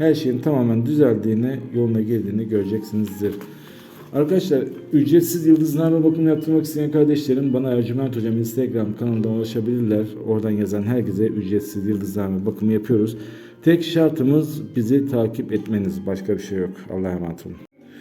her şeyin tamamen düzeldiğini, yoluna girdiğini göreceksinizdir. Arkadaşlar ücretsiz yıldızlarla bakım yaptırmak isteyen kardeşlerim bana Ercüment Hocam Instagram kanalından ulaşabilirler. Oradan yazan herkese ücretsiz yıldızlarla bakımı yapıyoruz. Tek şartımız bizi takip etmeniz. Başka bir şey yok. Allah'a emanet olun.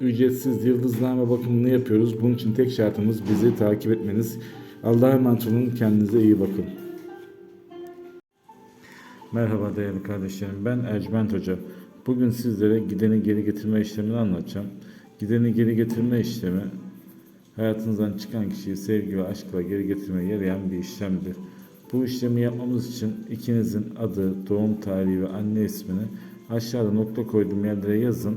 ücretsiz yıldızname bakımını yapıyoruz. Bunun için tek şartımız bizi takip etmeniz. Allah'a emanet olun. Kendinize iyi bakın. Merhaba değerli kardeşlerim. Ben Ercüment Hoca. Bugün sizlere gideni geri getirme işlemini anlatacağım. Gideni geri getirme işlemi hayatınızdan çıkan kişiyi sevgi ve aşkla geri getirmeye yarayan bir işlemdir. Bu işlemi yapmamız için ikinizin adı, doğum tarihi ve anne ismini aşağıda nokta koyduğum yerlere yazın